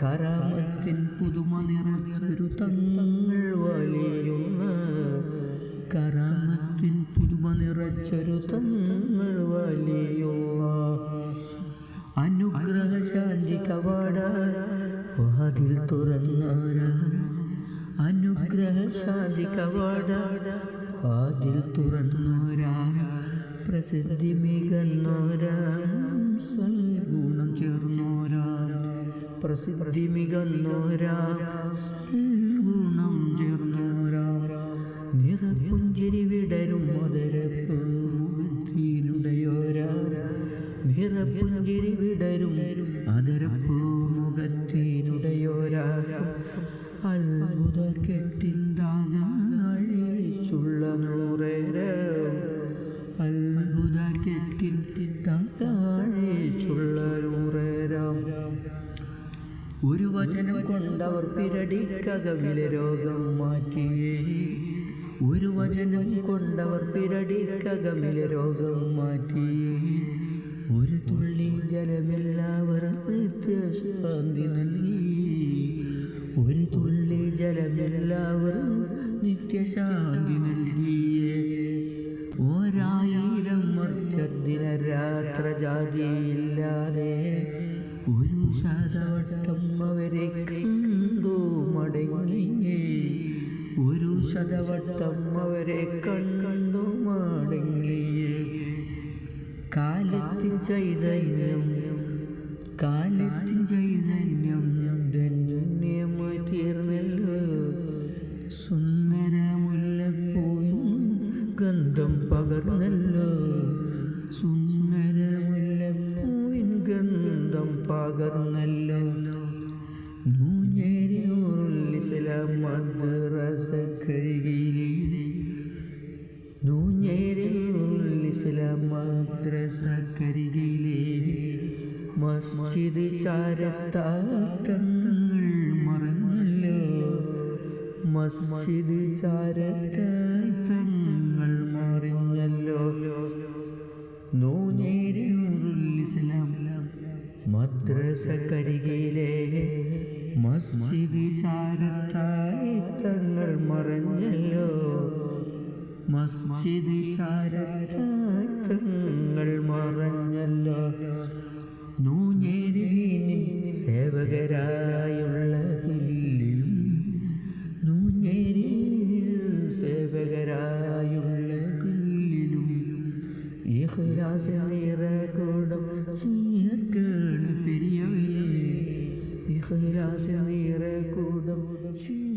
കരാമത്തിൻ പുതുമ നിറച്ചൊരു തങ്ങൾ വലയുന്ന കരാമത്തിൻ പുതുമ നിറച്ചൊരു തങ്ങൾ വലിയുള്ള അനുഗ്രഹ ശാന്തി കവാട വാതിൽ തുറന്നോരാ അനുഗ്രഹ ശാന്തി കവാട വാതിൽ തുറന്നോരാ പ്രസിദ്ധി മികന്നോരാം സൽഗുണം പ്രസിദ്ധി മികന്നോരാ സൽഗുണം ചേർന്നോരാ നിറപ്പുഞ്ചിരി വിടരും മധുരപ്പ് മുഖത്തിനുടയോരാ നിറപ്പുഞ്ചിരി വിടരും അതരപ്പൂ മുഖത്തിനുടയോരാ അത്ഭുത കെട്ടിന്താകാഴിച്ചുള്ള നൂറേരം. അത്ഭുത കെട്ടിന്താകാഴിച്ചുള്ള ഒരു വചനം കൊണ്ടവർ പിരടിക്കകവിലെ രോഗം മാറ്റിയേ ഒരു വചനം കൊണ്ടവർ പിരടിക്കകമിലെ രോഗം മാറ്റിയേ ഒരു തുള്ളി ജലമെല്ലാവർക്കും നൽകി. ഒരു തുള്ളി ജലമെല്ലാവരും നിത്യശാന്തി നൽകിയേ ഒരായിരം മർത്യദിന രാത്ര ജാതിയില്ലാതെ ഒരു ശതവട്ടം അവരെ കണ്ടു മടങ്ങിയേ ഒരു ശതവട്ടം അവരെ കണ്ടു മടങ്ങിയേ കാലത്തിൻ ചൈതന്യം കാലത്തിൻ ചൈതന്യം ധന്യമായി തീർന്നല്ലോ സുന്ദരമുല്ലപ്പോയും ഗന്ധം പകർന്നല്ലോ. പകർന്നല്ലോ മസ്ജിദ് ചാരത്താട്ടങ്ങൾ മറന്നല്ലോ. മസ്ജിദ് ചാരത്താട്ടങ്ങൾ മദ്രസ മസ്ജിദി ചാരത്തായി തങ്ങൾ മറഞ്ഞല്ലോ. മസ്ജിദി ചാരത്തായി തങ്ങൾ മറഞ്ഞല്ലോ നൂഞ്ഞേരിന് സേവകരായുള്ള ഹില്ലിലും നൂഞ്ഞേരി സേവകരായുള്ള ഹില്ലിലും ഇഖ്ലാസ് നിറകൂടം ചേർക്കണ